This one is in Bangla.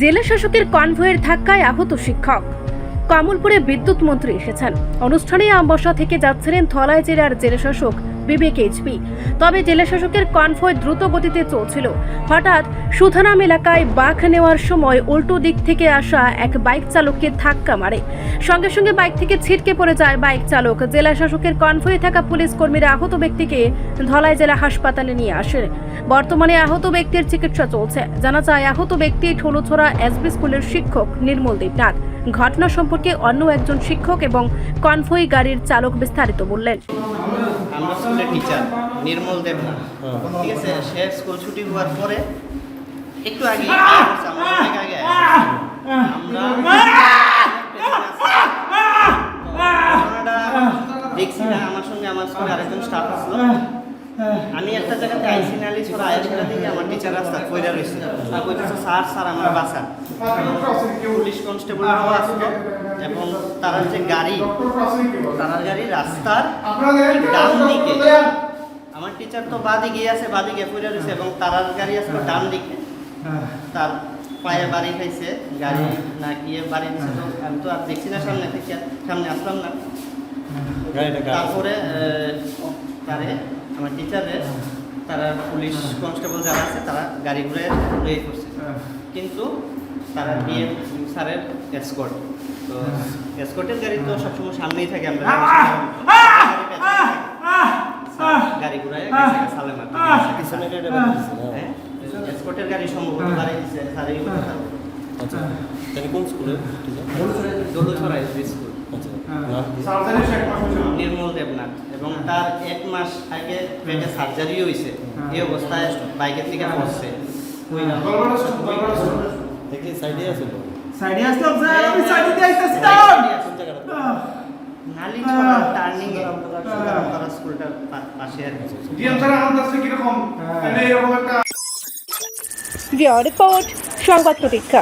জেলা শাসকের কনভয়ের ধাক্কায় আহত শিক্ষক। কমলপুরে বিদ্যুৎ মন্ত্রী এসেছেন। অনুষ্ঠানে আমবসা থেকে যাচ্ছিলেন ধলাই জেলার জেলাশাসক বিবেক এইচপি তবে জেলাশাসকের কনভয় দ্রুত গতিতে চলছিল। হঠাৎ সুধানাম এলাকায় বাঘ নেওয়ার সময় উল্টো দিক থেকে আসা এক বাইক চালককে ধাক্কা মারে। সঙ্গে সঙ্গে বাইক থেকে ছিটকে পড়ে যায় বাইক চালক। জেলা শাসকের কনভয়ে থাকা পুলিশ কর্মীরা আহত ব্যক্তিকে ধলাই জেলা হাসপাতালে নিয়ে আসেন বর্তমানে আহত ব্যক্তির চিকিৎসা চলছে। জানা যায়, আহত ব্যক্তি ঠোলোছড়া এসবি স্কুলের শিক্ষক নির্মল দেবনাথ। ঘটনা সম্পর্কে অন্য একজন শিক্ষক এবং কনভয় গাড়ির চালক বিস্তারিত বললেন। আমরা স্কুলের টিচার নির্মল দেব ঠিক আছে? সে স্কুল ছুটি হওয়ার পরে একটু আগে অনেক আগে আমরা দেখছি না আমার সঙ্গে আমার সঙ্গে আরেকজন স্টাফ আসলো। আমি একটা জায়গাতে আইসি নালি ছড়া আয়া ছেড়ে দিকে আমার টিচার রাস্তা কইরা রয়েছে আর কইতেছে স্যার স্যার আমার বাসা। পুলিশ কনস্টেবলরাও আসলো এবং তারা যে গাড়ি তারার গাড়ি রাস্তার ডান দিকে। আমার টিচার তো বাঁ দিকে আছে বাঁ দিকে পড়ে রয়েছে এবং তারার গাড়ি আসলো ডান দিকে। তার পায়ে বাড়ি খাইছে গাড়ি না গিয়ে বাড়ি দিছে তো আমি তো আর দেখছি না সামনে থেকে সামনে আসলাম না। তারপরে তারে আমার টিচারে তারা পুলিশ কনস্টেবল যারা আছে তারা গাড়ি ঘুরে লয়ে করছে। কিন্তু তারা দিয়ে স্যারের এসকর্ট তো এসকর্টের গাড়ি তো সবসময় সামনেই থাকে আমরা গাড়ি সালে মারতে হ্যাঁ। গাড়ি সম্ভবত বাড়ি দিচ্ছে স্যারের আচ্ছা কোন স্কুলে দোলছড়া স্কুল আচ্ছা। নির্মল তার এক মাস আগে পেটে সার্জারি হয়েছে এই অবস্থায় বাইকের থেকে পড়ছে। দেখি সাইডে আছে তো। সাইডে আসলাম স্যার আমি সাইডে দিয়ে আইতাছি কোন টার্নিং এ। সুগারামপাড়া স্কুলটার পা- পাশে আর কি। ডিএম স্যার আমাদের কাছে কীরকম? এরকম একটা রিপোর্ট সংবাদ প্রতীক্ষা।